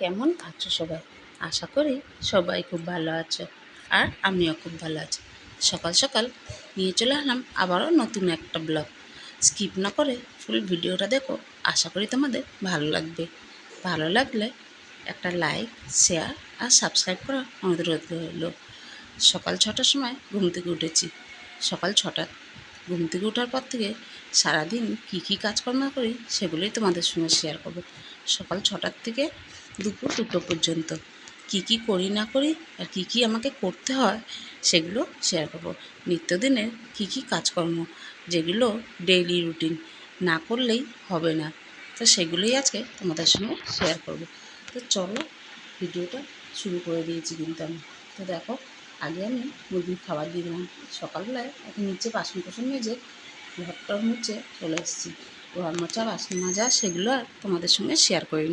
কেমন আছো সবাই? আশা করি সবাই খুব ভালো আছো আর আমিও খুব ভালো আছি। সকাল সকাল নিয়ে চলে আসলাম আবারও নতুন একটা ব্লগ। স্কিপ না করে ফুল ভিডিওটা দেখো, আশা করি তোমাদের ভালো লাগবে। ভালো লাগলে একটা লাইক, শেয়ার আর সাবস্ক্রাইব করা অনুরোধ রইল। সকাল ছটার সময় ঘুম থেকে উঠেছি। সকাল ছটা ঘুম থেকে ওঠার পর থেকে সারাদিন কী কী কাজকর্ম করি সেগুলোই তোমাদের সঙ্গে শেয়ার করব। সকাল ছটার থেকে দুপুর দুটো পর্যন্ত। কি কি করি না করি আর কি কি আমাকে করতে হয় সেগুলো শেয়ার করব। নিত্যদিনের কি কি কাজকর্ম যেগুলো ডেইলি রুটিন না করলেই হবে না। তো সেগুলোই আজকে তোমাদের সঙ্গে শেয়ার করব। তো চলো ভিডিওটা শুরু করে দিয়েছি কিন্তু আমি। তো দেখো, আগে আমি মুরগির খাবার দিয়ে দিলাম। সকালবেলায় এখন নিচে বাসন কোসন মেজে ঘরটার মুছে চলে এসেছি। ঘর মোচা বাসন মাজা, সেগুলো আর তোমাদের সঙ্গে শেয়ার করে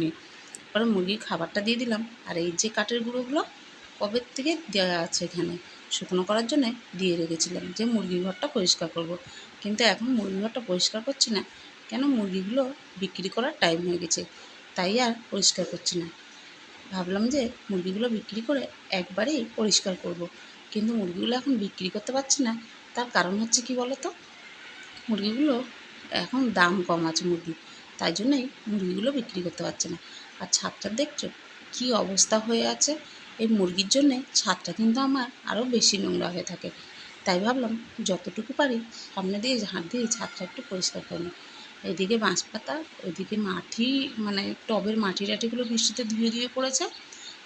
পরে মুরগির খাবারটা দিয়ে দিলাম আর এই যে কাঠের গুঁড়োগুলো কবের থেকে দেওয়া আছে এখানে, শুকনো করার জন্য দিয়ে রেখেছিলাম যে মুরগির ঘরটা পরিষ্কার করব। কিন্তু এখন মুরগির ঘরটা পরিষ্কার করছি না, কেন মুরগিগুলো বিক্রি করার টাইম হয়ে গেছে, তাই আর পরিষ্কার করছি না ভাবলাম যে মুরগিগুলো বিক্রি করে একবারেই পরিষ্কার করব। কিন্তু মুরগিগুলো এখন বিক্রি করতে পারছি না, তার কারণ হচ্ছে কি বলো তো মুরগিগুলো এখন দাম কম আছে মুরগি তাই জন্যই মুরগিগুলো বিক্রি করতে পারছে না আর ছাদটা দেখছ? কি অবস্থা হয়ে আছে? এই মুরগির জন্যে ছাদটা কিন্তু আমার আরও বেশি নোংরা হয়ে থাকে। তাই ভাবলাম, যতটুকু পারি সামনে দিয়ে ঝাঁট দিয়ে ছাদটা একটু পরিষ্কার করে নিই। এদিকে বাঁশ পাতা ওইদিকে মাটি মানে টবের মাটি টাটিগুলো বৃষ্টিতে ধুয়ে ধুয়ে পড়েছে।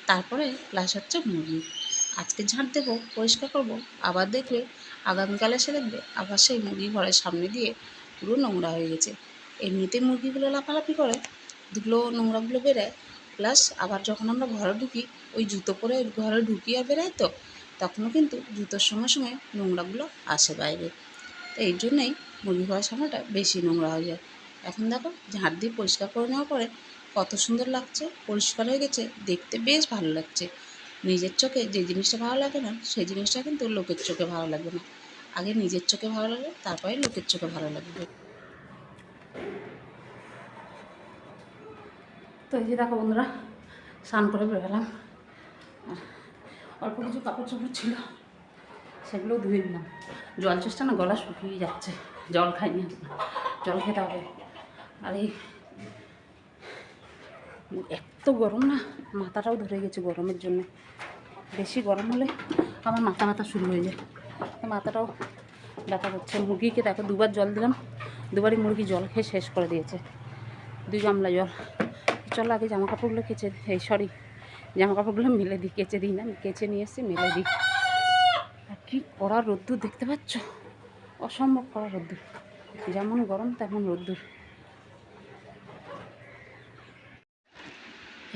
তারপরে প্লাস হচ্ছে মুরগি। আজকে ঝাঁট দেবো, পরিষ্কার করব, আবার দেখবে আগামীকাল এসে দেখবে আবার সেই মুরগি ঘরের সামনে দিয়ে পুরো নোংরা হয়ে গেছে। এমনিতে মুরগিগুলো লাফালাফি করে ধুলো নোংরাগুলো বেরোয়। প্লাস আবার যখন আমরা ঘরে ঢুকি, ওই জুতো পরে ঘরে ঢুকি আর বেরোয় তো, তখনও কিন্তু জুতোর সঙ্গে সঙ্গে নোংরাগুলো আসে বাইরে। তো এই জন্যেই মুরগি ঘরের সামনেটা বেশি নোংরা হয়ে যায়। এখন দেখো ঝাঁট দিয়ে পরিষ্কার করে নেওয়ার পরে কত সুন্দর লাগছে, পরিষ্কার হয়ে গেছে, দেখতে বেশ ভালো লাগছে। নিজের চোখে যে জিনিসটা ভালো লাগে না, সেই জিনিসটা কিন্তু লোকের চোখে ভালো লাগবে না। আগে নিজের চোখে ভালো লাগবে, তারপরে লোকের চোখে ভালো লাগবে। তো এই যে দেখো বন্ধুরা, স্নান করে বেরোলাম অল্প কিছু কাপড় চোপড় ছিল সেগুলো ধুয়ে দিলাম জল চেষ্টা না গলা শুকিয়ে যাচ্ছে, জল খাইনি জল খেতে হবে। আর এই এত গরম না, মাথাটাও ধরে গেছে গরমের জন্য। বেশি গরম হলে আমার মাথা ব্যথা শুরু হয়ে যায়। মাথাটাও ব্যথা করছে। মুরগিকে দেখো দুবার জল দিলাম, দুবারই মুরগি জল খেয়ে শেষ করে দিয়েছে। দুই গামলা জল। চলো আগে জামা কাপড়গুলো কেচে এই সরি জামা কাপড়গুলো মেলে দিই, কেচে দিই না, কেচে নিয়ে এসে মেলে দিই। আর কী কড়া রোদ্দুর দেখতে পাচ্ছ? অসম্ভব কড়া রোদ্দুর। যেমন গরম, তেমন রোদ্দুর।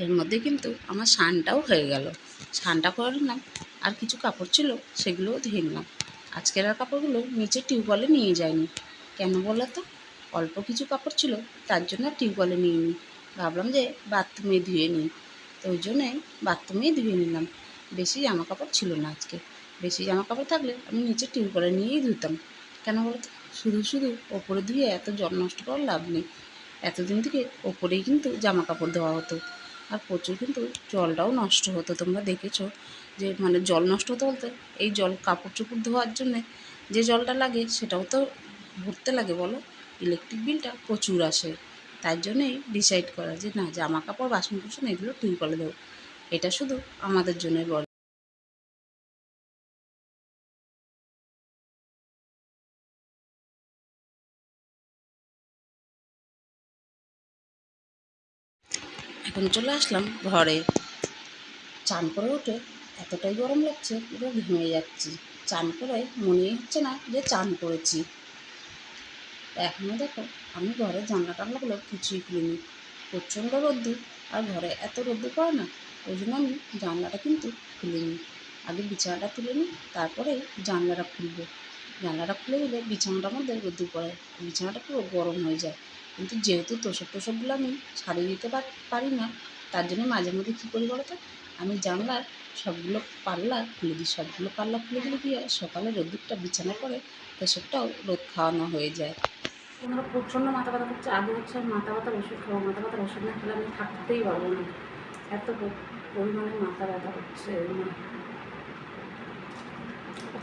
এর মধ্যে কিন্তু আমার স্নানটাও হয়ে গেল। স্নানটা করে নিলাম আর কিছু কাপড় ছিল, সেগুলোও ধুয়ে নিলাম। আজকের আর কাপড়গুলো নিচে টিউবওয়েলে নিয়ে যায়নি কেন বলো তো? অল্প কিছু কাপড় ছিল, তার জন্য টিউবওয়েলে নিয়ে নিই ভাবলাম যে বাথরুমে ধুয়ে নিই। তো ওই জন্যই বাথরুমেই ধুয়ে নিলাম। বেশি জামা কাপড় ছিল না আজকে। বেশি জামা কাপড় থাকলে আমি নিচে টিউবওয়েলে নিয়েই ধুতাম। কেন বলতো? শুধু শুধু ওপরে ধুয়ে এত জল নষ্ট করার লাভ নেই। এতদিন থেকে ওপরেই কিন্তু জামা কাপড় দেওয়া হতো। আর প্রচুর কিন্তু জলটাও নষ্ট হতো। তোমরা দেখেছ যে মানে জল নষ্ট হতে বলতে এই জল কাপড় চোপড় ধোয়ার জন্যে যে জলটা লাগে সেটাও তো ভরতে লাগে বলো? ইলেকট্রিক বিলটা প্রচুর আসে। তার জন্যই ডিসাইড করা যে, না জামা কাপড় বাসন কুসন এগুলো টিউবওয়েলে দেবো এটা শুধু আমাদের জন্যই বলে। এখন চলে আসলাম ঘরে। চান করে উঠে এতটাই গরম লাগছে, পুরো ঘেমে যাচ্ছি। চান করে মনেই হচ্ছে না যে চান করেছি। এখনও দেখো, আমি ঘরে জানলা টানলাগুলো কিছুই খুলিনি। প্রচণ্ড রোদ্দুর, আর ঘরে এত রোদ্দুর পড়ে না, ওই জন্য আমি জানলাটা কিন্তু খুলিনি। আগে বিছানাটা তুলে নিই তারপরে জানলাটা খুলবো। জানলাটা খুলে দিলে বিছানাটার মধ্যে রোদ্দুর পড়ে, বিছানাটা পুরো গরম হয়ে যায়। কিন্তু যেহেতু তোষক টোষকগুলো আমি ছাড়িয়ে দিতে পারি না, তার জন্য মাঝে মধ্যে কী করি বলো তো? আমি জানলার সবগুলো পাল্লা খুলে দিই, সবগুলো পাল্লা খুলে দিলে কি হয়? সকালে রোদ্দুরটা বিছানা করে তোষকটাও রোদ খাওয়ানো হয়ে যায়। তোমরা প্রচণ্ড মাথা ব্যথা করছে, আগে হচ্ছে মাথা ব্যথার ওষুধ খাব, মাথা ব্যথার ওষুধ না খেলে আমি থাকতেই পারব না। এত পরিমাণে মাথা ব্যথা করছে মানে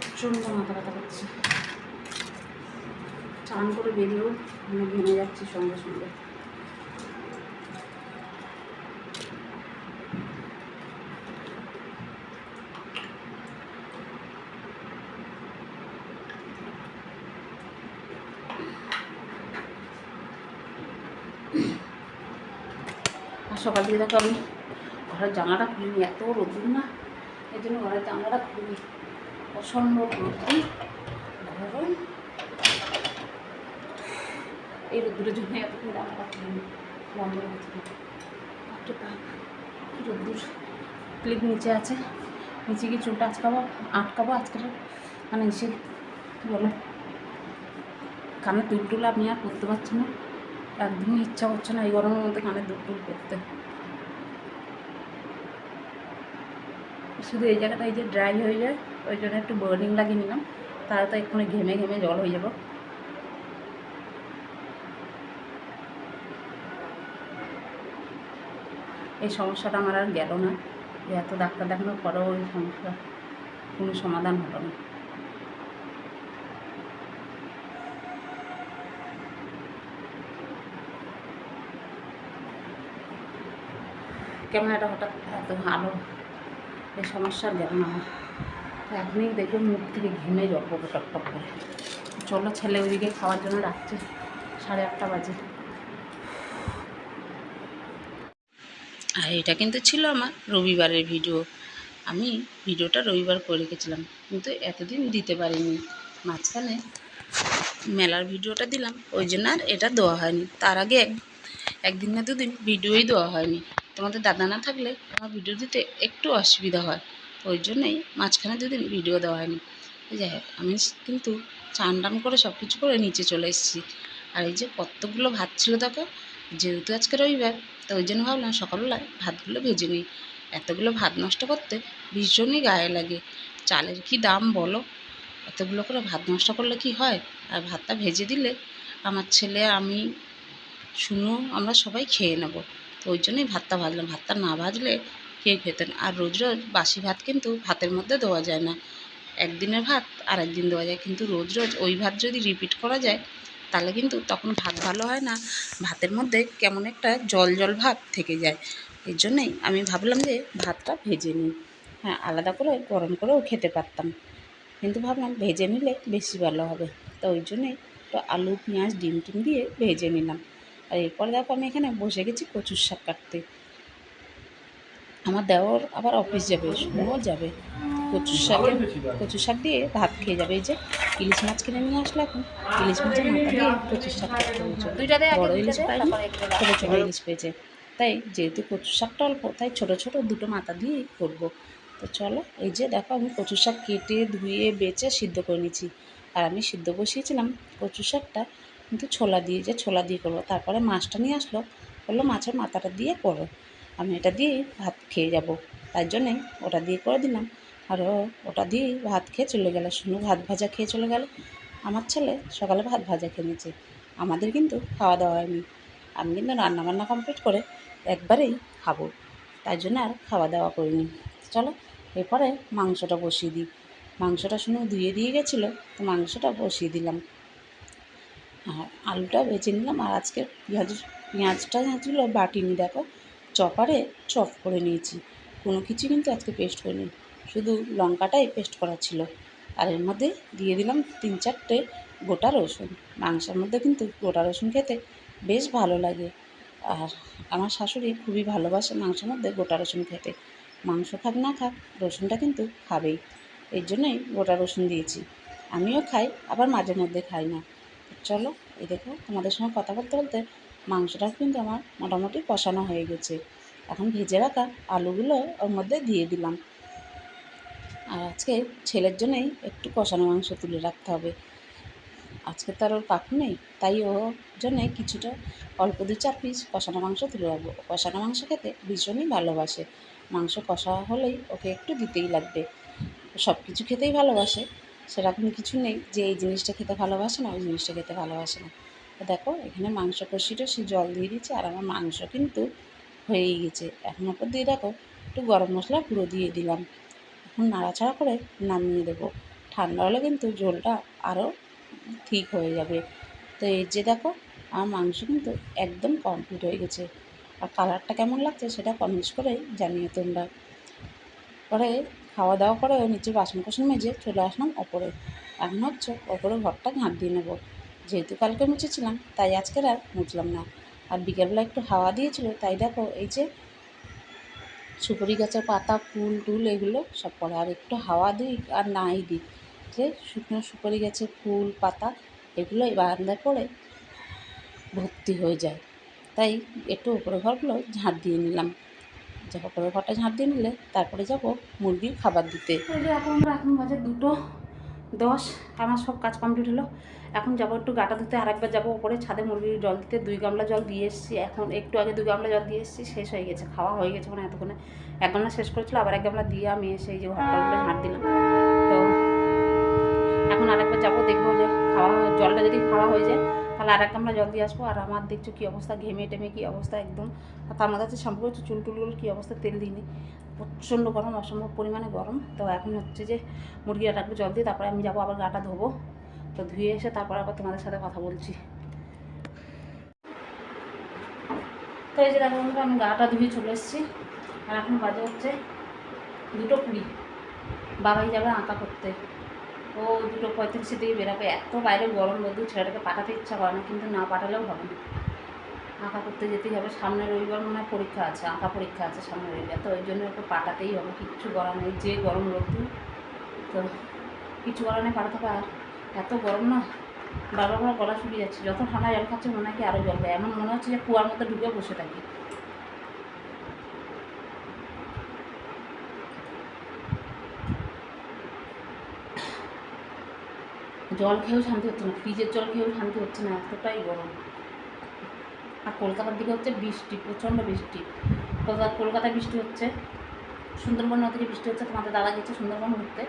প্রচণ্ড মাথা ব্যথা করছে। চান করে বেরিয়েও আমি ভেঙে যাচ্ছি সঙ্গে সঙ্গে। আর সকাল থেকে দেখো আমি ঘরের জানলাটা খুলিনি, এত রোদ্দুর না? এই জন্য ঘরের জানলাটা খুলিনি। অসম্ভব রোদ্দুর, গরম। এই রোদ্দুরের জন্য এতক্ষণ জানলাটা খুলিনি, বন্ধ রোদ্দুর। ক্লিপ নিচে আছে, নিচে গিয়ে চুলটা আটকাবো আটকাবো আজকে। মানে এসে বলো, কানে দুল টুল আমি আর করতে পারছি না। একদমই ইচ্ছা করছে না, এই গরমের মধ্যে কানে টুল করতে। শুধু এই জায়গাটা এই যে ড্রাই হয়ে যায়, ওই জন্য একটু বার্নিং লাগিয়ে নিলাম তাহলে তো এক্ষুনি ঘেমে ঘেমে জল হয়ে যাব। এই সমস্যাটা আমার আর গেল না, এত ডাক্তার দেখানোর পরেও এই সমস্যা কোনো সমাধান হলো না। ক্যামেরাটা হঠাৎ এত ভালো? এই সমস্যা আর গেল না এখনই দেখবে মুখ থেকে ঘেমে টপ করে চলো ছেলে ওইদিকে খাওয়ার জন্য রাখছে। সাড়ে আটটা বাজে। আর এটা কিন্তু ছিল আমার রবিবারের ভিডিও। আমি ভিডিওটা রবিবার করে রেখেছিলাম, কিন্তু এতদিন দিতে পারিনি। মাঝখানে মেলার ভিডিওটা দিলাম, ওই জন্য আর এটা দেওয়া হয়নি। তার আগে এক একদিন না দুদিন ভিডিওই দেওয়া হয়নি। তোমাদের দাদা না থাকলে আমার ভিডিও দিতে একটু অসুবিধা হয়। ওই জন্যই মাঝখানে দুদিন ভিডিও দেওয়া হয়নি। যাই হোক আমি কিন্তু চান টান করে সব কিছু করে নিচে চলে এসেছি। আর এই যে কতগুলো ভাত ছিল দেখো, যেহেতু আজকে রবিবার, তো ওই জন্য ভাবলাম সকালবেলায় ভাতগুলো ভেজে নিই। এতগুলো ভাত নষ্ট করতে ভীষণই গায়ে লাগে। চালের কি দাম বলো? এতগুলো করে ভাত নষ্ট করলে কি হয়? আর ভাতটা ভেজে দিলে আমার ছেলে, আমি, শুনো, আমরা সবাই খেয়ে নেব। তো ওই জন্যই ভাতটা ভাজলাম। ভাতটা না ভাজলে কেউ খেতেন আর রোজ রোজ বাসি ভাত কিন্তু ভাতের মধ্যে দেওয়া যায় না। একদিনের ভাত আর একদিন দেওয়া যায়। কিন্তু রোজ রোজ ওই ভাত যদি রিপিট করা যায়, তাহলে কিন্তু তখন ভাত ভালো হয় না। ভাতের মধ্যে কেমন একটা জল জল ভাব থেকে যায়। এর জন্যই আমি ভাবলাম যে ভাতটা ভেজে নিই। হ্যাঁ আলাদা করে গরম করেও খেতে পারতাম। কিন্তু ভাবলাম ভেজে নিলে বেশি ভালো হবে। তো ওই জন্যই তো আলু, পেঁয়াজ, ডিম টিম দিয়ে ভেজে নিলাম। আর এরপরে দেখো আমি এখানে বসে গেছি কচুর শাক কাটতে। আমার দেওর আবার অফিস যাবে শুনুও যাবে। কচুর শাকে কচু শাক দিয়ে ভাত খেয়ে যাবে। এই যে ইলিশ মাছ কিনে নিয়ে আসলো এখন। ইলিশ মাছের মাথা দিয়ে কচুর শাক কাটতে বড় ইলিশ পাইনি ছোটো ছোটো ইলিশ পেয়েছে। তাই যেহেতু কচু শাকটা অল্প তাই ছোটো ছোটো দুটো মাথা দিয়ে করব। তো চলো এই যে দেখো আমি কচু শাক কেটে ধুয়ে বেচে সিদ্ধ করে নিয়েছি। আর আমি সিদ্ধ বসিয়েছিলাম কচু শাকটা। কিন্তু ছোলা দিয়ে যে ছোলা দিয়ে করব। তারপরে মাছটা নিয়ে আসলো, বলল, মাছের মাথাটা দিয়ে করো। আমি এটা দিয়ে ভাত খেয়ে যাব। তার জন্যে ওটা দিয়ে করে দিলাম। আর ওটা দিয়ে ভাত খেয়ে চলে গেল। শুনু ভাত ভাজা খেয়ে চলে গেল। আমার ছেলে সকালে ভাত ভাজা খেয়ে নিয়েছে। আমাদের কিন্তু খাওয়া দাওয়া হয়নি। আমি কিন্তু রান্নাবান্না কমপ্লিট করে একবারেই খাব। তাই জন্য আর খাওয়া দাওয়া করিনি। চলো, এরপরে মাংসটা বসিয়ে দিই। মাংসটা শুনে ধুয়ে দিয়ে গেছিল, তো মাংসটা বসিয়ে দিলাম। আর আলুটা বেছে নিলাম আর আজকে পেঁয়াজ, পেঁয়াজটা ছিল বাটিনি, দেখো। চপারে চপ করে নিয়েছি। কোনো কিছু কিন্তু আজকে পেস্ট করিনি। শুধু লঙ্কাটাই পেস্ট করা ছিল। আর এর মধ্যে দিয়ে দিলাম তিন চারটে গোটা রসুন। মাংসের মধ্যে কিন্তু গোটা রসুন খেতে বেশ ভালো লাগে। আর আমার শাশুড়ি খুবই ভালোবাসে মাংসের মধ্যে গোটা রসুন খেতে। মাংস খাক না খাক, রসুনটা কিন্তু খাবেই। এর জন্যই গোটা রসুন দিয়েছি। আমিও খাই, আবার মাঝে মধ্যে খাই না। চলো, এই দেখো, তোমাদের সঙ্গে কথা বলতে বলতে মাংসটা কিন্তু আমার মোটামুটি কষানো হয়ে গেছে। এখন ভেজে রাখা আলুগুলো ওর মধ্যে দিয়ে দিলাম। আর আজকে ছেলের জন্যই একটু কষানো মাংস তুলে রাখতে হবে। আজকে তো আর ওর কাকু নেই, তাই ওর জন্যে কিছুটা অল্প দু চার পিস কষানো মাংস তুলে রাখব। কষানো মাংস খেতে ভীষণই ভালোবাসে। মাংস কষা হলেই ওকে একটু দিতেই লাগবে। সব কিছু খেতেই ভালোবাসে। সেরকম কিছু নেই যে এই জিনিসটা খেতে ভালোবাসে না, ওই জিনিসটা খেতে ভালোবাসে না। তো দেখো, এখানে মাংস কষিটা সে জল দিয়ে দিচ্ছে আর আমার মাংস কিন্তু হয়েই গেছে। এখন ওপর দিয়ে দেখো, একটু গরম মশলা গুঁড়ো দিয়ে দিলাম। এখন নাড়াচাড়া করে নামিয়ে দেবো। ঠান্ডা হলে কিন্তু ঝোলটা আরও ঠিক হয়ে যাবে। তো এই যে দেখো, আমার মাংস কিন্তু একদম কমপ্লিট হয়ে গেছে। আর কালারটা কেমন লাগছে সেটা কমেন্টস করে জানিও তোমরা। পরে খাওয়া দাওয়া করে নিচে বাসন কোসন মেজে চলে আসলাম ওপরে। এখন হচ্ছে ওপরে ঘরটা ঝাঁট দিয়ে নেব। যেহেতু কালকে মুছেছিলাম, তাই আজকের আর মুছলাম না। আর বিকেলবেলা একটু হাওয়া দিয়েছিল, তাই দেখো এই যে সুপারি গাছের পাতা, ফুল, টুল এগুলো সব পড়ে। আর একটু হাওয়া দিই আর নাই দিই। যে শুকনো সুপারি গাছের ফুল, পাতা এগুলো বারান্দায় পড়ে ভর্তি হয়ে যায়। তাই একটু উপরে ঘরগুলো ঝাঁট দিয়ে নিলাম। যে উপরে ঘরটা ঝাঁট দিয়ে নিলে তারপরে যাব মুরগির খাবার দিতে। এখন এখন বাজে দুটো দশ, আমার সব কাজ কমপ্লিট হলো। এখন যাব একটু গাটা ধুতে, আরেকবার যাব ওপরে ছাদে মুরগির জল দিতে। দুই গামলা জল দিয়ে এসেছি। এখন একটু আগে দুই গামলা জল দিয়ে এসেছি, শেষ হয়ে গেছে, খাওয়া হয়ে গেছে মানে এতক্ষণে। এক গামলা শেষ করেছিল, আবার এক গামলা দিয়ে আমি এসে এই যে ঘরটাগুলো ঝাঁট দিলাম। তো এখন আরেকবার যাব, দেখব যে খাওয়া জলটা যদি খাওয়া হয়ে যায় তাহলে আরেক গামলা জল দিয়ে আসব। আর আমার দেখছ কী অবস্থা? ঘেমে টেমে কী অবস্থা একদম? আর তার মধ্যে হচ্ছে হচ্ছে চুল টুলগুলো কী অবস্থা তেল দিইনি। প্রচণ্ড গরম, অসম্ভব পরিমাণে গরম। তো এখন হচ্ছে যে মুরগিটা রাখব জল দিয়ে তারপরে আমি যাব আবার গাটা ধোবো। তো ধুয়ে এসে তারপর আবার তোমাদের সাথে কথা বলছি। তো এই যে দেখো আমি গাটা ধুয়ে চলে এসেছি। আর এখন বাজে হচ্ছে দুটো কুড়ি। বাবাই যাবে আঁকা করতে। ও দুটো পঁয়ত্রিশের দিকে বেরোবে। এত বাইরে গরম রোদ্দুর ছেলেটাকে পাঠাতে ইচ্ছা করে না, কিন্তু না পাঠালেও হবে না। আঁকা করতে যেতেই হবে। সামনে রবিবার মনে হয় পরীক্ষা আছে, আঁকা পরীক্ষা আছে সামনে রবিবার। তো ওই জন্য একটু পাঠাতেই হবে, কিচ্ছু করার নেই। যে গরম রোদ্দুর তো কিছু করার নেই, পাঠাতে হবে। আর এত গরম না, বারবার গলা শুকিয়ে যাচ্ছে। যত ঠান্ডা জল খাচ্ছে মনে হয় কি আরও জল দেয়। এমন মনে হচ্ছে যে কুয়ার মতো ঢুকে বসে থাকি। জল খেয়েও শান্তি হচ্ছে না, ফ্রিজের জল খেয়েও শান্তি হচ্ছে না, এতটাই গরম। আর কলকাতার দিকে হচ্ছে বৃষ্টি, প্রচণ্ড বৃষ্টি। কলকাতা, কলকাতায় বৃষ্টি হচ্ছে, সুন্দরবন নদীতে বৃষ্টি হচ্ছে, তোমাদের দাদা গেছে সুন্দরবন ঘুরতে,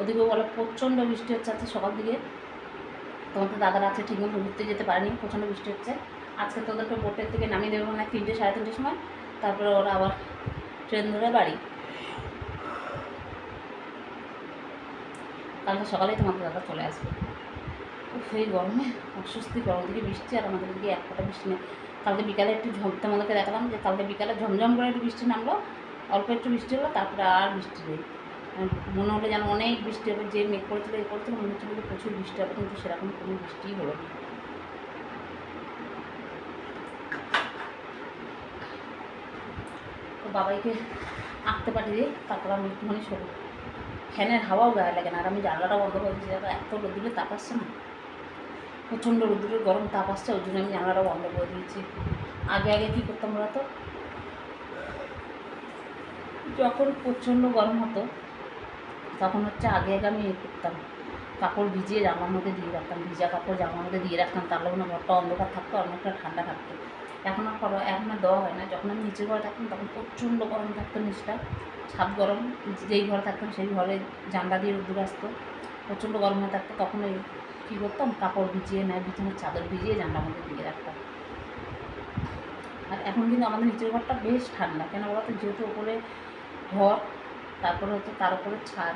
ওদিকেও বলে প্রচণ্ড বৃষ্টি হচ্ছে, আজকে সকাল দিকে। তোমাদের দাদারা আছে ঠিকমতো ঘুরতে যেতে পারেনি, প্রচণ্ড বৃষ্টি হচ্ছে। আজকে তোদেরকে বোটের থেকে নামিয়ে দেবে মানে তিনটে, সাড়ে তিনটের সময়, তারপরে ওরা আবার ট্রেন ধরে বাড়ি। কালকে সকালেই তোমাদের দাদা চলে আসবে। এই গরমে অস্বস্তি গরম দিকে বৃষ্টি আর আমাদের দিকে এক ফোঁটা বৃষ্টি নেই। কালকে বিকালে একটু ঝম, তোমাদেরকে দেখালাম যে কালকে বিকালে ঝমঝম করে একটু বৃষ্টি নামলো, অল্প একটু বৃষ্টি হলো, তারপরে আর বৃষ্টি নেই। মনে হলো যেন অনেক বৃষ্টি হবে, যে মেঘ করেছিল, এ করেছিল, মনে হচ্ছিল প্রচুর বৃষ্টি হবে, কিন্তু সেরকম কোনো বৃষ্টিই হলো না। তো বাবাইকে আঁকতে পাঠিয়ে তারপর আমি একটুখানি শোবো। ফ্যানের হাওয়াও গায়ে লাগে না। আর আমি জানলাটা বন্ধ করে দিয়েছি দেখো এত রোদ্দুরে তাপ আসছে না? প্রচণ্ড রোদ্দুরের গরম তাপ আসছে, ওই জন্য আমি জানলাটা বন্ধ করে দিয়েছি। আগে আগে কী করতাম বলো তো? যখন প্রচণ্ড গরম হতো, তখন হচ্ছে আগে আগে আমি ইয়ে করতাম। কাপড় ভিজিয়ে জামার মধ্যে দিয়ে রাখতাম, ভিজা কাপড় জামার মধ্যে দিয়ে রাখতাম। তাহলে কোনো ঘরটা অন্ধকার থাকতো অনেকটা ঠান্ডা থাকতো। এখন আর করো এখন আর দেওয়া হয় না। যখন আমি নিচের ঘরে থাকতাম, তখন প্রচণ্ড গরম থাকতো নিচটা। ছাদ গরম, যেই ঘরে থাকতাম সেই ঘরে জানলা দিয়ে রোদ্দুর আসতো। প্রচণ্ড গরম হয়ে থাকতো তখন ওই কী করতাম? কাপড় ভিজিয়ে নেয় বিছানার চাদর ভিজিয়ে জানলার মধ্যে দিয়ে রাখতাম। আর এখন কিন্তু আমাদের নিচের ঘরটা বেশ ঠান্ডা। কেন বলতো? যেহেতু ওপরে ঘর, তারপরে হচ্ছে তার উপরে ছাদ।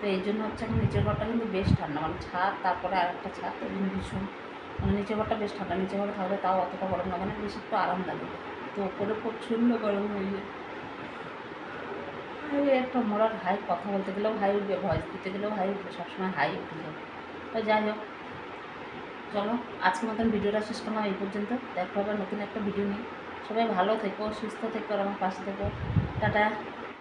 তো এই জন্য হচ্ছে এখন নিচের ঘরটা কিন্তু বেশ ঠান্ডা। মানে ছাদ, তারপরে আর একটা ছাদ ওই জন্য ভীষণ। মানে নিচের ঘরটা বেশ ঠান্ডা। নিচের ঘরে থাকলে তাও অতটা গরম লাগে না, বেশ একটু আরাম লাগে। তো ওপরে প্রচণ্ড গরম হয়ে যায়। একটা মোড়ার হাই কথা বলতে গেলেও হাই উঠবে ভয়েস দিতে গেলেও হাই উঠবে, সবসময় হাই উঠে যায় তো যাই হোক, চলো, আজকের মতন ভিডিওটা শেষ করলাম এই পর্যন্ত। দেখো আবার নতুন একটা ভিডিও নিয়ে। সবাই ভালো থেকো, সুস্থ থেকো, আর আমার পাশে থেকো। টাটা।